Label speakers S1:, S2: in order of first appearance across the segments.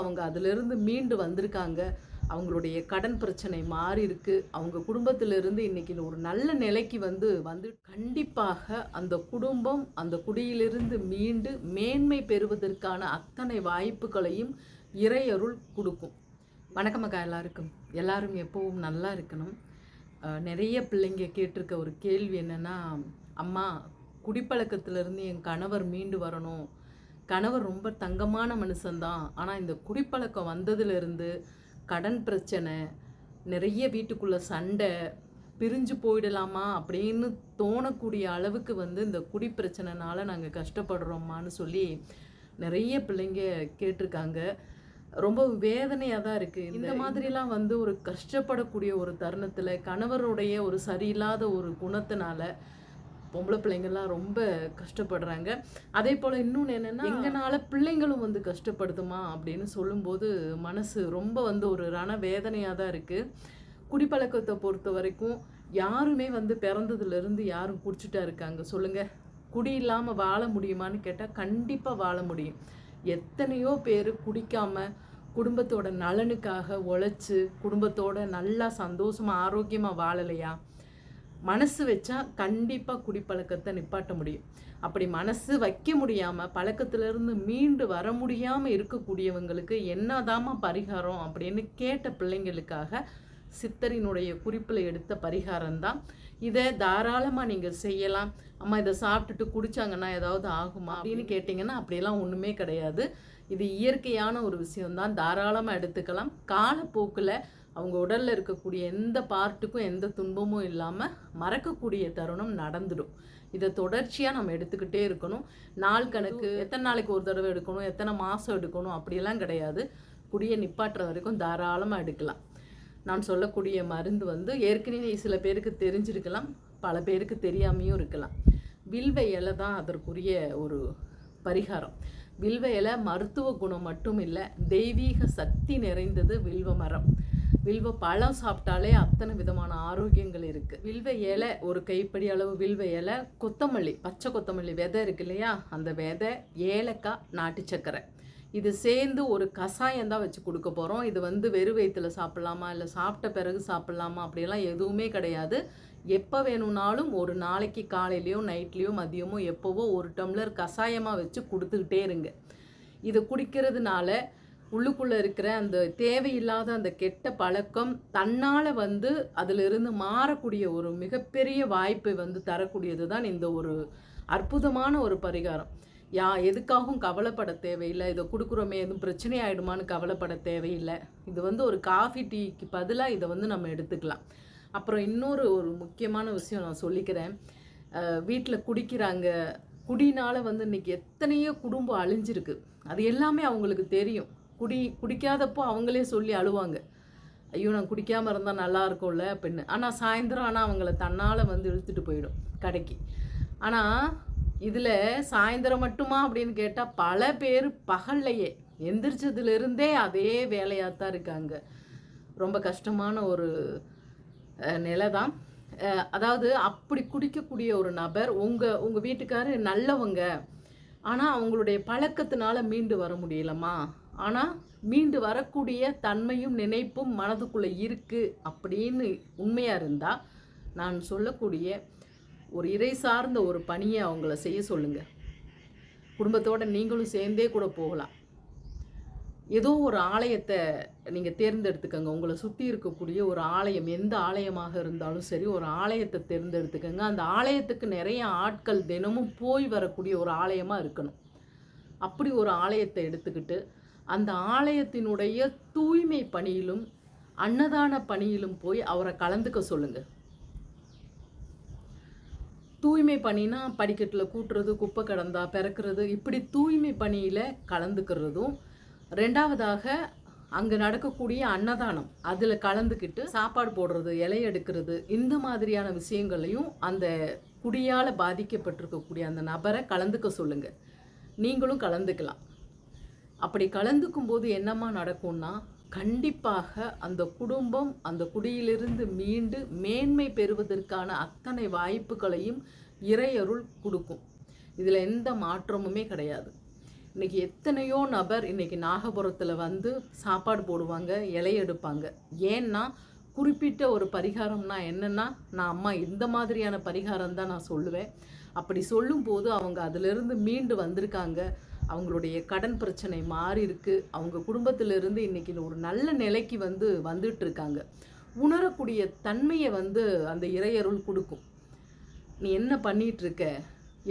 S1: அவங்க அதிலிருந்து மீண்டு வந்திருக்காங்க. அவங்களுடைய கடன் பிரச்சனை மாறி இருக்கு. அவங்க குடும்பத்திலிருந்து இன்னைக்கு ஒரு நல்ல நிலைக்கு வந்து வந்து கண்டிப்பாக அந்த குடும்பம் அந்த குடியிலிருந்து மீண்டு மேன்மை பெறுவதற்கான அத்தனை வாய்ப்புகளையும் இறையருள் கொடுக்கும். வணக்கமக்கா எல்லாருக்கும். எல்லாரும் எப்பவும் நல்லா இருக்கணும். நிறைய பிள்ளைங்க கேட்டிருக்க ஒரு கேள்வி என்னென்னா அம்மா குடிப்பழக்கத்திலிருந்து என் கணவர் மீண்டு வரணும். கணவர் ரொம்ப தங்கமான மனுஷன்தான். ஆனால் இந்த குடிப்பழக்கம் வந்ததுலேருந்து கடன் பிரச்சனை நிறைய வீட்டுக்குள்ள சண்டை பிரிஞ்சு போயிடலாமா அப்படின்னு தோணக்கூடிய அளவுக்கு வந்து இந்த குடி பிரச்சனைனால நாங்கள் கஷ்டப்படுறோம்மான்னு சொல்லி நிறைய பிள்ளைங்க கேட்டிருக்காங்க. ரொம்ப வேதனையாக தான் இருக்குது இந்த மாதிரிலாம் வந்து ஒரு கஷ்டப்படக்கூடிய ஒரு தருணத்தில் கணவருடைய ஒரு சரியில்லாத ஒரு குணத்தினால பொம்பளை பிள்ளைங்கள்லாம் ரொம்ப கஷ்டப்படுறாங்க. அதே போல் இன்னொன்று என்னென்னா எங்கனால பிள்ளைங்களும் வந்து கஷ்டப்படுதுமா அப்படின்னு சொல்லும்போது மனசு ரொம்ப வந்து ஒரு ரண வேதனையாக தான் இருக்குது குடிப்பழக்கத்தை பொறுத்த வரைக்கும் யாருமே வந்து பிறந்ததுலேருந்து யாரும் குடிச்சிட்டா இருக்காங்க. சொல்லுங்கள் குடி இல்லாமல் வாழ முடியுமான்னு கேட்டால் கண்டிப்பாக வாழ முடியும். எத்தனையோ பேர் குடிக்காம குடும்பத்தோட நலனுக்காக உழைச்சி குடும்பத்தோட நல்லா சந்தோஷமாக ஆரோக்கியமாக வாழலையா? மனசு வச்சா கண்டிப்பாக குடிப்பழக்கத்தை நிப்பாட்ட முடியும். அப்படி மனசு வைக்க முடியாமல் பழக்கத்திலிருந்து மீண்டு வர முடியாமல் இருக்கக்கூடியவங்களுக்கு என்னதாம்மா பரிகாரம் அப்படின்னு கேட்ட பிள்ளைங்களுக்காக சித்தரினுடைய குறிப்பில் எடுத்த பரிகாரம் தான் இதை தாராளமாக நீங்கள் செய்யலாம். அம்மா இதை சாப்பிட்டுட்டு குடித்தாங்கன்னா ஏதாவது ஆகுமா அப்படின்னு கேட்டிங்கன்னா அப்படியெல்லாம் ஒன்றுமே கிடையாது. இது இயற்கையான ஒரு விஷயம்தான். தாராளமாக எடுத்துக்கலாம். காலப்போக்கில் அவங்க உடலில் இருக்கக்கூடிய எந்த பார்ட்டுக்கும் எந்த துன்பமும் இல்லாமல் மறக்கக்கூடிய தருணம் நடந்துடும். இதை தொடர்ச்சியாக நம்ம எடுத்துக்கிட்டே இருக்கணும். நாள் கணக்கு எத்தனை நாளைக்கு ஒரு தடவை எடுக்கணும் எத்தனை மாதம் எடுக்கணும் அப்படியெல்லாம் கிடையாது. குடியை நிப்பாட்டுற வரைக்கும் தாராளமாக எடுக்கலாம். நான் சொல்லக்கூடிய மருந்து வந்து ஏற்கனவே சில பேருக்கு தெரிஞ்சிருக்கலாம் பல பேருக்கு தெரியாமையும் இருக்கலாம். வில்வ இலை தான் அதற்குரிய ஒரு பரிகாரம். வில்வ இலை மருத்துவ குணம் மட்டும் இல்லை தெய்வீக சக்தி நிறைந்தது வில்வ மரம். வில்வ பழம் சாப்பிட்டாலே அத்தனை விதமான ஆரோக்கியங்கள் இருக்குது வில்வ இலை ஒரு கைப்படி அளவு வில்வ இலை கொத்தமல்லி பச்சை கொத்தமல்லி விதை இருக்கு இல்லையா? அந்த விதை ஏலக்காய் நாட்டு சக்கரை இது சேர்ந்து ஒரு கஷாயம் தான் வச்சு கொடுக்க போகிறோம் இது வந்து வெறு வயிற்றில் சாப்பிட்லாமா? இல்லை சாப்பிட்ட பிறகு சாப்பிட்லாமா? அப்படியெல்லாம் எதுவுமே கிடையாது. எப்போ வேணும்னாலும் ஒரு நாளைக்கு காலையிலையோ நைட்லேயோ மதியமோ எப்போவோ ஒரு டம்ளர் கஷாயமாக வச்சு கொடுத்துக்கிட்டே இருங்க. இதை குடிக்கிறதுனால உள்ளுக்குள்ளே இருக்கிற அந்த தேவையில்லாத அந்த கெட்ட பழக்கம் தன்னால் வந்து அதிலிருந்து மாறக்கூடிய ஒரு மிகப்பெரிய வாய்ப்பை வந்து தரக்கூடியது தான் இந்த ஒரு அற்புதமான ஒரு பரிகாரம். யா எதுக்காகவும் கவலைப்பட தேவையில்லை. இதை கொடுக்குறோமே எதுவும் பிரச்சனை ஆகிடுமான்னு கவலைப்பட தேவையில்லை. இது வந்து ஒரு காஃபி டீக்கு பதிலாக இதை வந்து நம்ம எடுத்துக்கலாம். அப்புறம் இன்னொரு ஒரு முக்கியமான விஷயம் நான் சொல்லிக்கிறேன். வீட்டில் குடிக்கிறாங்க. குடினால வந்து இன்னைக்கு எத்தனையோ குடும்பம் அழிஞ்சிருக்கு. அது எல்லாமே அவங்களுக்கு தெரியும். குடி குடிக்காதப்போ அவங்களே சொல்லி அழுவாங்க. ஐயோ நான் குடிக்காமல் இருந்தால் நல்லா இருக்கும்ல அப்படின்னு. ஆனால் சாயந்தரம் ஆனால் அவங்கள தன்னால் வந்து இழுத்துட்டு போயிடும் கடைக்கு. ஆனால் இதில் சாயந்தரம் மட்டுமா அப்படின்னு கேட்டால் பல பேர் பகல்லையே எந்திரிச்சதுலேருந்தே அதே வேலையாக தான் இருக்காங்க. ரொம்ப கஷ்டமான ஒரு நிலை தான் அதாவது அப்படி குடிக்கக்கூடிய ஒரு நபர் உங்கள் உங்கள் வீட்டுக்காரு நல்லவங்க ஆனால் அவங்களுடைய பழக்கத்தினால மீண்டு வர முடியலம்மா. ஆனால் மீண்டு வரக்கூடிய தன்மையும் நினைப்பும் மனதுக்குள்ளே இருக்குது அப்படின்னு உண்மையாக இருந்தால் நான் சொல்லக்கூடிய ஒரு இறை சார்ந்த ஒரு பணியை அவங்கள செய்ய சொல்லுங்கள் குடும்பத்தோடு நீங்களும் சேர்ந்தே கூட போகலாம். ஏதோ ஒரு ஆலயத்தை நீங்கள் தேர்ந்தெடுத்துக்கோங்க. உங்களை சுற்றி இருக்கக்கூடிய ஒரு ஆலயம் எந்த ஆலயமாக இருந்தாலும் சரி ஒரு ஆலயத்தை தேர்ந்தெடுத்துக்கோங்க. அந்த ஆலயத்துக்கு நிறைய ஆட்கள் தினமும் போய் வரக்கூடிய ஒரு ஆலயமாக இருக்கணும். அப்படி ஒரு ஆலயத்தை எடுத்துக்கிட்டு அந்த ஆலயத்தினுடைய தூய்மை பணியிலும் அன்னதான பணியிலும் போய் அவரை கலந்துக்க சொல்லுங்கள் தூய்மை பணினா படிக்கட்டில் கூட்டுறது குப்பை கடந்தா பிறக்கிறது இப்படி தூய்மை பணியில் கலந்துக்கிறதும் ரெண்டாவதாக அங்கே நடக்கக்கூடிய அன்னதானம். அதில் கலந்துக்கிட்டு சாப்பாடு போடுறது இலை எடுக்கிறது இந்த மாதிரியான விஷயங்களையும் அந்த குடியால் பாதிக்கப்பட்டிருக்கக்கூடிய அந்த நபரை கலந்துக்க சொல்லுங்கள் நீங்களும் கலந்துக்கலாம். அப்படி கலந்துக்கும் போது என்னம்மா நடக்கும்னா கண்டிப்பாக அந்த குடும்பம் அந்த குடியிலிருந்து மீண்டு மேன்மை பெறுவதற்கான அத்தனை வாய்ப்புகளையும் இறையருள் கொடுக்கும். இதில் எந்த மாற்றமுமே கிடையாது. இன்றைக்கி எத்தனையோ நபர் இன்றைக்கி நாகபுரத்தில் வந்து சாப்பாடு போடுவாங்க இலை எடுப்பாங்க. ஏன்னா குறிப்பிட்ட ஒரு பரிகாரம்னா என்னென்னா நான் அம்மா இந்த மாதிரியான பரிகாரம் தான் நான் சொல்லுவேன். அப்படி சொல்லும்போது அவங்க அதிலிருந்து மீண்டு வந்திருக்காங்க. அவங்களுடைய கடன் பிரச்சனை மாறி இருக்கு. அவங்க குடும்பத்திலிருந்து இன்றைக்கி ஒரு நல்ல நிலைக்கு வந்து வந்துட்டு இருக்காங்க உணரக்கூடிய தன்மையை வந்து அந்த இறையருள் கொடுக்கும். நீ என்ன பண்ணிகிட்ருக்க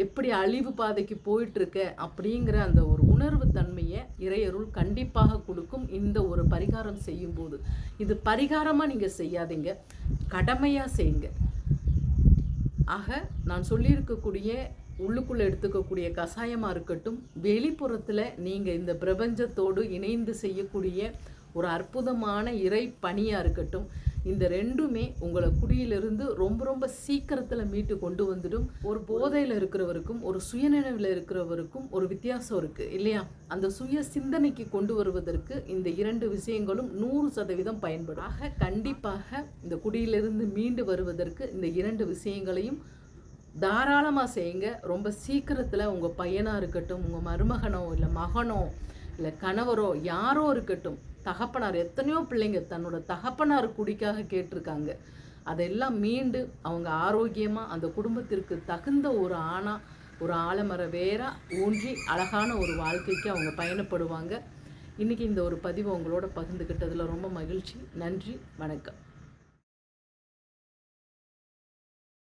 S1: எப்படி அழிவு பாதைக்கு போயிட்டு இருக்க அப்படிங்கிற அந்த ஒரு உணர்வு தன்மையை இறையருள் கண்டிப்பாக கொடுக்கும் இந்த ஒரு பரிகாரம் செய்யும்போது. இது பரிகாரமாக நீங்கள் செய்யாதீங்க கடமையாக செய்யுங்க. ஆக நான் சொல்லியிருக்கக்கூடிய உள்ளுக்குள்ளே எடுத்துக்கக்கூடிய கஷாயமாக இருக்கட்டும் வெளிப்புறத்தில் நீங்கள் இந்த பிரபஞ்சத்தோடு இணைந்து செய்யக்கூடிய ஒரு அற்புதமான இறை பணியாக இருக்கட்டும் இந்த ரெண்டுமே உங்களை குடியிலிருந்து ரொம்ப ரொம்ப சீக்கிரத்தில் மீட்டு கொண்டு வந்துடும். ஒரு போதையில் இருக்கிறவருக்கும் ஒரு சுயநினைவில் இருக்கிறவருக்கும் ஒரு வித்தியாசம் இருக்குது இல்லையா? அந்த சுய சிந்தனைக்கு கொண்டு வருவதற்கு இந்த இரண்டு விஷயங்களும் நூறு சதவீதம் பயன்படும். ஆக கண்டிப்பாக இந்த குடியிலிருந்து மீண்டு வருவதற்கு இந்த இரண்டு விஷயங்களையும் தாராளமாக செய்யுங்க. ரொம்ப சீக்கிரத்தில் உங்கள் பையனாக இருக்கட்டும் உங்கள் மருமகனோ இல்லை மகனோ இல்லை கணவரோ யாரோ இருக்கட்டும் தகப்பனார் எத்தனையோ பிள்ளைங்க தன்னோட தகப்பனார் குடிக்காக கேட்டிருக்காங்க. அதெல்லாம் மீண்டு அவங்க ஆரோக்கியமாக அந்த குடும்பத்திற்கு தகுந்த ஒரு ஆணாக ஒரு ஆலமர வேரா ஊன்றி அழகான ஒரு வாழ்க்கைக்கு அவங்க பயணப்படுவாங்க. இன்றைக்கி இந்த ஒரு பதிவை உங்களோட பகிர்ந்துக்கிட்டதில் ரொம்ப மகிழ்ச்சி. நன்றி வணக்கம்.